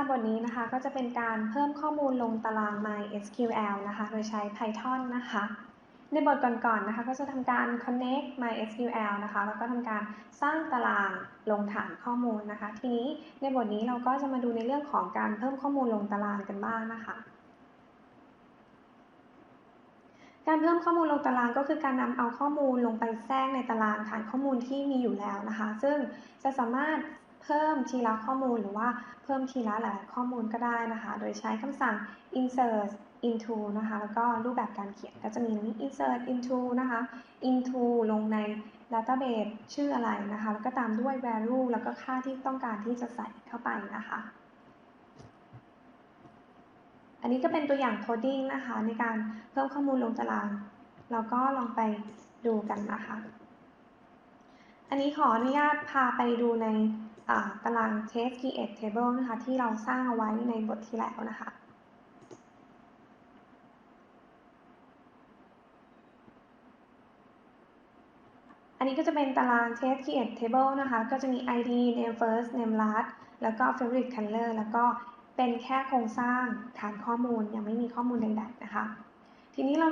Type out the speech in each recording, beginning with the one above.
ค่ะบทนี้นะคะก็จะเป็นการเพิ่มข้อมูลลงตาราง MySQL นะคะ โดยใช้ Python นะคะ ในบทก่อนๆนะคะ ก็จะทำการ connect MySQL นะคะ แล้วก็ทำการสร้างตารางลงฐานข้อมูลนะคะ ทีนี้ในบทนี้เราก็จะมาดูในเรื่องของการเพิ่มข้อมูลลงตารางกันบ้างนะคะ การเพิ่มข้อมูลลงตารางก็คือการนำเอาข้อมูลลงไปแทรกในตารางฐานข้อมูลที่มีอยู่แล้วนะคะ ซึ่งจะสามารถ เพิ่มทีละข้อมูลหรือว่าเพิ่มทีละหลายข้อมูลก็ได้นะคะ โดยใช้คำสั่ง insert into นะคะ แล้วก็รูปแบบการเขียนก็จะมีนี้ insert into นะคะ into ลงใน database ชื่ออะไรนะคะ แล้วก็ตามด้วย value แล้วก็ค่าที่ต้องการที่จะใส่เข้าไปนะคะ อันนี้ก็เป็นตัวอย่างโคดดิ้งนะคะ ในการเพิ่มข้อมูลลงตาราง เราก็ลองไปดูกันนะคะ อันนี้ขออนุญาตพาไปดูใน ตาราง test create table นะคะ ที่เราสร้างเอาไว้ในบทที่แล้วนะคะ อันนี้ก็จะเป็นตาราง test create table นะคะ ก็จะมี id name first name last แล้วก็ favorite color แล้วก็เป็นแค่โครงสร้างฐานข้อมูลยังไม่มีข้อมูลใดๆนะคะ ทีนี้เรา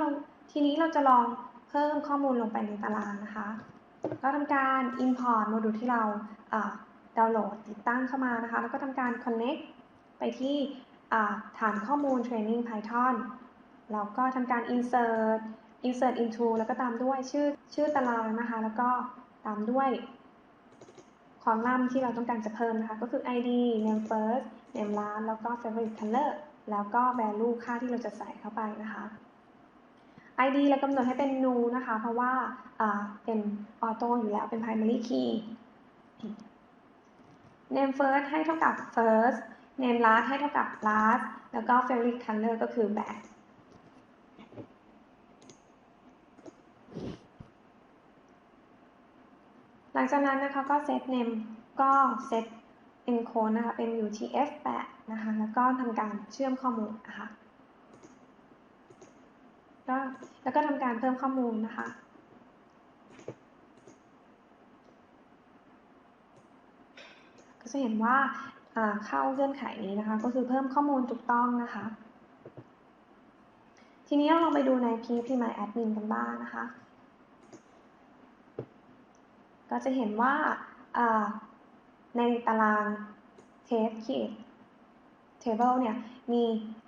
ทีนี้เราจะลองเพิ่มข้อมูลลงไปในตารางนะคะ ก็ทำการ import โมดูลที่เรา ดาวน์โหลดติดตั้งเข้ามานะคะ แล้วก็ทำการ connect ไปที่ฐานข้อมูล training Python แล้วก็ทำการ insert insert into แล้วก็ตามด้วยชื่อชื่อตารางนะคะ แล้วก็ตามด้วยคอลัมน์ที่เราต้องการจะเพิ่มนะคะ ก็คือ id name first name last แล้วก็ favorite color แล้วก็ value ค่าที่เราจะใส่เข้าไปนะคะ id เรากำหนดให้เป็น new นะคะ เพราะว่าเป็น auto อยู่แล้วเป็น primary key name first ให้เท่ากับ first name last ให้เท่ากับ last แล้วก็ favorite color ก็คือ black หลังจากนั้นนะคะก็ set name ก็ set encode นะคะ เป็น UTF-8 นะคะ แล้วก็ทำการเชื่อมข้อมูลนะคะ แล้วก็ทำการเพิ่มข้อมูลนะคะ ก็จะเห็นว่าเข้าเงื่อนไขนี้นะคะ ก็คือเพิ่มข้อมูลถูกต้องนะคะ ทีนี้เราลองไปดูใน PHP My Admin กันบ้างนะคะ ก็จะเห็นว่าในตาราง test create table เนี่ย มี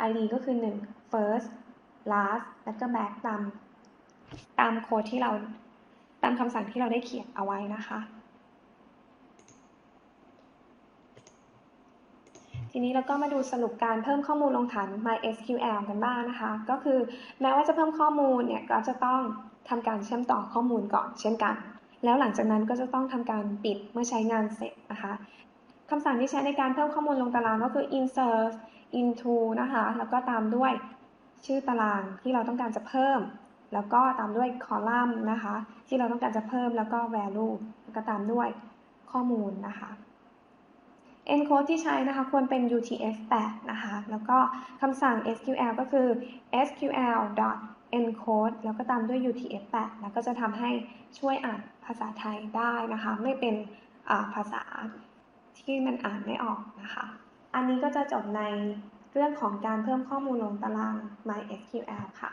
id ก็คือ 1 first last แล้วก็ back ตามตามโค้ดที่เราตามคำสั่งที่เราได้เขียนเอาไว้นะคะ ทีนี้เราก็มาดูสรุปการเพิ่มข้อมูลลงฐาน MySQL กันบ้างนะคะ ก็คือแม้ว่าจะเพิ่มข้อมูลเนี่ยก็จะต้องทำการเชื่อมต่อข้อมูลก่อนเช่นกัน แล้วหลังจากนั้นก็จะต้องทำการปิดเมื่อใช้งานเสร็จนะคะคำสั่งที่ใช้ในการเพิ่มข้อมูลลงตารางก็คือ insert into นะคะ แล้วก็ตามด้วยชื่อตารางที่เราต้องการจะเพิ่ม แล้วก็ตามด้วยคอลัมน์นะคะ ที่เราต้องการจะเพิ่มแล้วก็ value แล้วก็ตามด้วยข้อมูลนะคะ encode ที่ใช้นะคะควรเป็น UTF-8 นะคะ แล้วก็คำสั่ง SQL ก็คือ SQL encode แล้วก็ตามด้วย UTF-8 แล้วก็จะทำให้ช่วยอ่านภาษาไทยได้นะคะ ไม่เป็นภาษาที่มันอ่านไม่ออกนะคะ อันนี้ก็จะจบในเรื่องของการเพิ่มข้อมูลลงตาราง MySQL ค่ะ